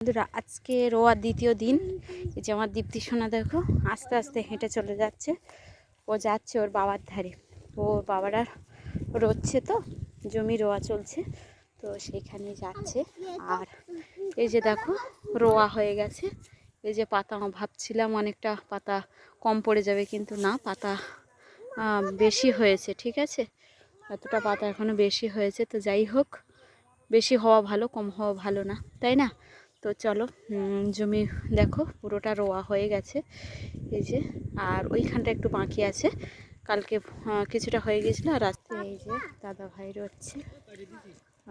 বন্ধুরা, আজকে রোয়ার দ্বিতীয় দিন। এই যে আমার দীপ্তি সোনা, দেখো, আস্তে আস্তে হেঁটে চলে যাচ্ছে। ও যাচ্ছে ওর বাবার ধারে। ওর বাবারা রোচ্ছে তো, জমি রোয়া চলছে, তো সেইখানে যাচ্ছে। আর এই যে দেখো, রোয়া হয়ে গেছে। এই যে পাতা ভাবছিলাম অনেকটা পাতা কম পড়ে যাবে, কিন্তু না, পাতা বেশি হয়েছে, ঠিক আছে? এতটা পাতা এখনও বেশি হয়েছে, তো যাই হোক, বেশি হওয়া ভালো, কম হওয়া ভালো না, তাই না? তো চলো জমি দেখো, পুরোটা রোয়া হয়ে গেছে। এই যে, আর ওইখানটা একটু বাকি আছে। কালকে কিছুটা হয়ে গেছিল, আর আজকে এই যে দাদা ভাই রচ্ছে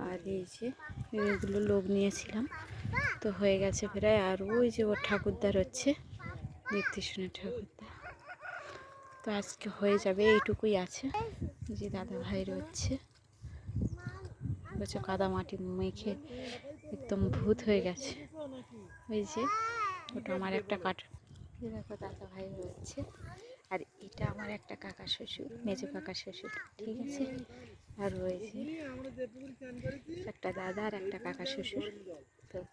আর এই যে, এগুলো লোক নিয়েছিলাম। তো হয়ে গেছে প্রায়, আর ওই যে ওর ঠাকুরদা রচ্ছে দীপ্তিসোনের ঠাকুরদা তো আজকে হয়ে যাবে, এইটুকুই আছে। যে দাদা ভাই রচ্ছে বলছে কাদা মাটি মেখে একদম ভূত হয়ে গেছে। ওই যে, ওটা আমার একটা এই দেখো, দাদা ভাই রয়েছে। আর এটা আমার একটা কাকা শ্বশুর, মেজো কাকা শ্বশুর, ঠিক আছে? আর রয়েছে একটা দাদা আর একটা কাকা শ্বশুর। তো,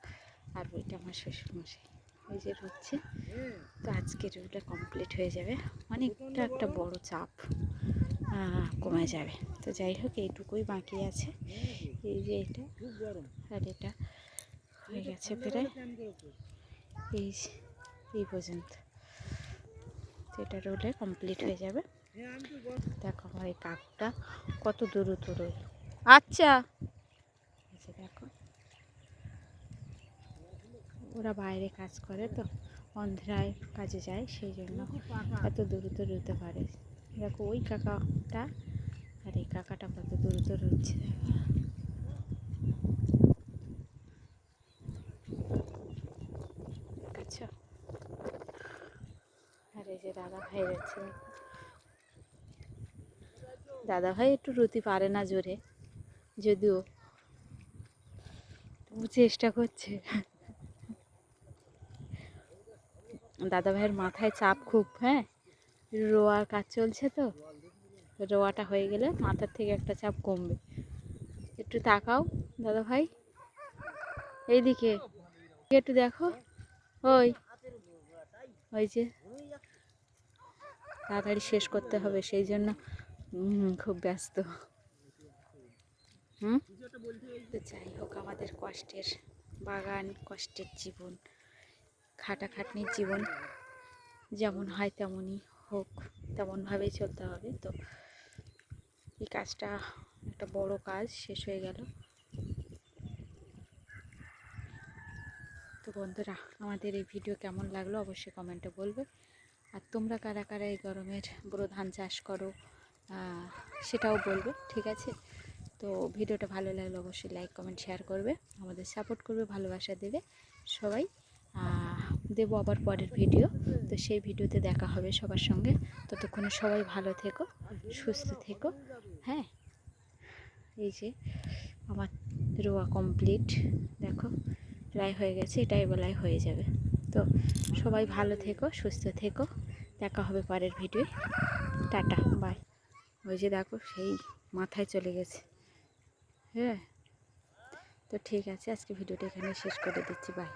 আর ওইটা আমার শ্বশুর মশাই ওই যে রয়েছে। তো আজকে রুলটা কমপ্লিট হয়ে যাবে। অনেকটা একটা বড় চাপ। কমে যাবে। তো যাই হোক এইটুকুই বাকি আছে। এই যে এটা আর এটা হয়ে গেছে প্রায় এই এই পর্যন্ত। তো এটা রোলে কমপ্লিট হয়ে যাবে। দেখো আমার এই কাকটা কত দ্রুত রইল আচ্ছা। দেখো। ওরা বাইরে কাজ করে তো অন্ধ্রায় কাজে যায় সেই জন্য এত দ্রুত রুতে পারে। দেখো ওই কাকাটা আর এই কাকাটা কত দ্রুত রুচ্ছে দেখো আচ্ছা যে দাদা ভাই রয়েছে দাদা ভাই একটু রুতি পারে না জোরে, যদিও। চেষ্টা করছে। দাদা ভাইয়ের মাথায় চাপ খুব হ্যাঁ? রোয়ার কাজ চলছে তো, রোয়াটা হয়ে গেলে মাথার থেকে একটা চাপ কমবে। একটু তাকাও দাদা ভাই এইদিকে একটু দেখো। ওই ওই যে। তাড়াতাড়ি শেষ করতে হবে, সেই জন্য খুব ব্যস্ত। হুম? যাই হোক, আমাদের কষ্টের বাগান, কষ্টের জীবন, খাটাখাটনির জীবন, যেমন হয় তেমনই হোক তেমনভাবেই চলতে হবে। তো এই কাজটা একটা বড় কাজ, শেষ হয়ে গেল। তো বন্ধুরা, আমাদের এই ভিডিও কেমন লাগল অবশ্যই কমেন্টে বলবে। আর তোমরা কারা কারা এই গরমের বড় ধান চাষ করো সেটাও বলবে, ঠিক আছে? তো ভিডিওটা ভালো লাগলে অবশ্যই লাইক, কমেন্ট, শেয়ার করবে। আমাদের সাপোর্ট করবে, ভালোবাসা দেবে সবাই। দেবো আবার পরের ভিডিও। তো সেই ভিডিওতে দেখা হবে সবার সঙ্গে। ততক্ষণে সবাই ভালো থেকো, সুস্থ থেকো। হ্যাঁ এই যে আমার রোয়া কমপ্লিট দেখো, প্রায় হয়ে গেছে, এটাই বেলায় হয়ে যাবে। তো সবাই ভালো থেকো, সুস্থ থেকো। দেখা হবে পরের ভিডিও টাটা, বাই। ওই যে দেখো, সেই মাথায় চলে গেছে। হ্যাঁ তো ঠিক আছে, আজকে ভিডিওটা এখানে শেষ করে দিচ্ছি, বাই।